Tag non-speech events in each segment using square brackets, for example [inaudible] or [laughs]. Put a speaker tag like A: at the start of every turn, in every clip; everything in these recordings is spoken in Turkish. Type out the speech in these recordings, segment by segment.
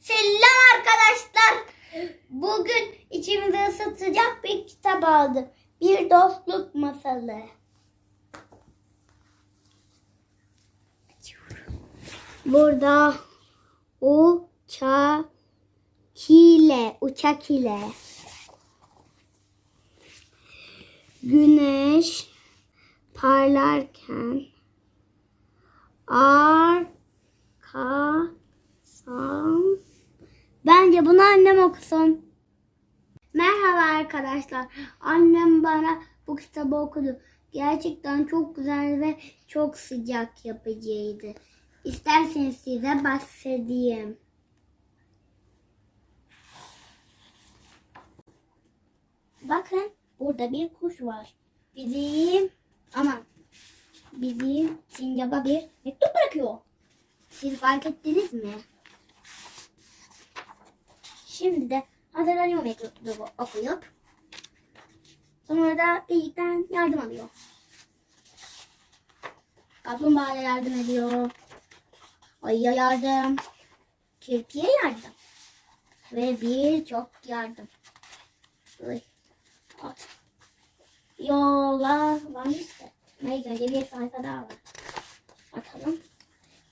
A: Selam arkadaşlar. Bugün içimizi ısıtacak bir kitap aldım. Bir dostluk masalı. Burada uçak ile uçak ile güneş parlarken arkasam annem okusun. Merhaba arkadaşlar. Annem bana bu kitabı okudu. Gerçekten çok güzel ve çok sıcak yapıcıydı. İsterseniz size bahsedeyim. Bakın burada bir kuş var. Bizim aman bizim sincaba bir mektup bırakıyor. Siz fark ettiniz mi? Şimdi de hazırlanıyor mektubu okuyup sonra da iyilikten yardım alıyor. Kaplumbağaya yardım ediyor. Ayıya yardım. Kirpiye yardım. Ve birçok yardım. At. Yola varmış da. Neyse önce bir sayfa daha var. Bakalım.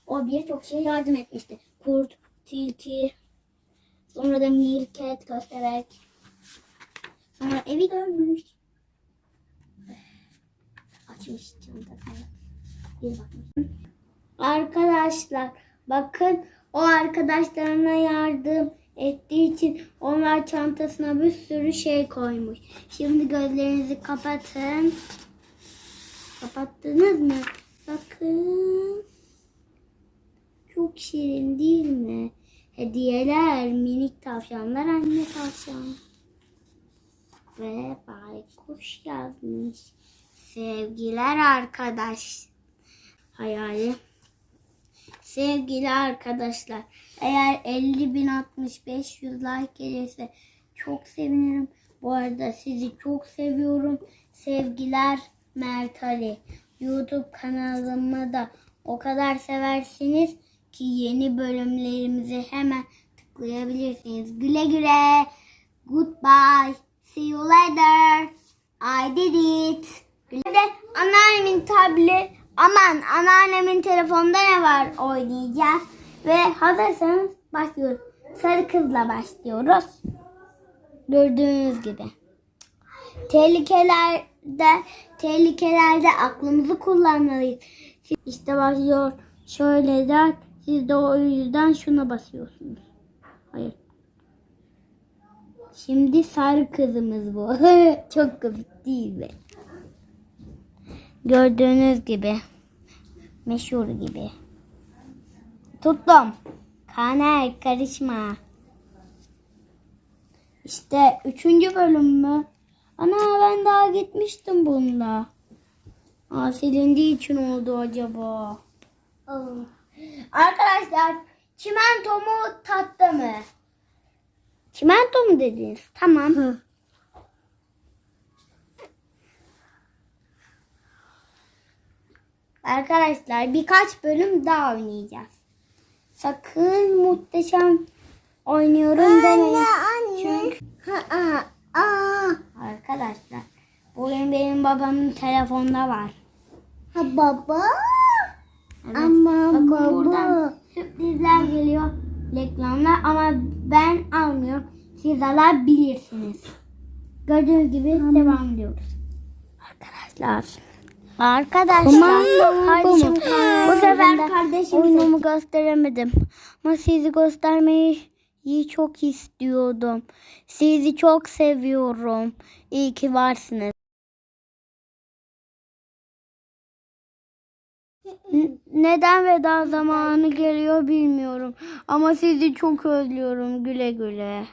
A: O birçok şeye yardım etmişti. Kurt, tilki, sonra da mirket, köstebek. Sonra evi görmüş. Açmış çantasını. Bir bakmış. Arkadaşlar bakın o arkadaşlarına yardım ettiği için onlar çantasına bir sürü şey koymuş. Şimdi gözlerinizi kapatın. Kapattınız mı? Bakın. Çok şirin değil mi? Hediyeler, minik tavşanlar, anne tavşan. Ve baykuş yazmış. Sevgiler arkadaş. Hayali. Sevgili arkadaşlar, eğer 50 bin 60 500 like gelirse çok sevinirim. Bu arada sizi çok seviyorum. Sevgiler Mert Ali. YouTube kanalıma da o kadar seversiniz ki yeni bölümlerimizi hemen tıklayabilirsiniz. Güle güle. Goodbye. See you later. I did it. Güle de anneannemin tablet aman anneannemin telefonda ne var oynayacağız. Ve hazırsanız başlıyoruz. Sarı kızla başlıyoruz. Gördüğünüz gibi. Tehlikelerde tehlikelerde aklımızı kullanmalıyız. İşte başlıyor. Şöyle der. Siz de o yüzden şuna basıyorsunuz. Hayır. Şimdi sarı kızımız bu. [laughs] Çok komik değil mi? Gördüğünüz gibi. Meşhur gibi. Tuttum. Kaner karışma. İşte üçüncü bölüm mü? Ana ben daha gitmiştim bunda. Aa, silindiği için oldu acaba. Arkadaşlar çimento mu tatlı mı? Çimento mu dediniz? Tamam. Arkadaşlar birkaç bölüm daha oynayacağız. Sakın muhteşem oynuyorum demeyin. Çünkü arkadaşlar bugün benim babamın telefonda var.
B: Ha baba.
A: Evet.
B: Ama
A: Bakın
B: baba.
A: buradan sürprizler geliyor. Reklamlar ama ben almıyorum. Siz alabilirsiniz. Gördüğünüz gibi devam ediyoruz. Arkadaşlar. Arkadaşlar. kardeşim bu sefer kardeşim oyunumu gösteremedim. Ama sizi göstermeyi iyi çok istiyordum. Sizi çok seviyorum. İyi ki varsınız. Neden veda zamanı geliyor bilmiyorum. Ama sizi çok özlüyorum. Güle güle.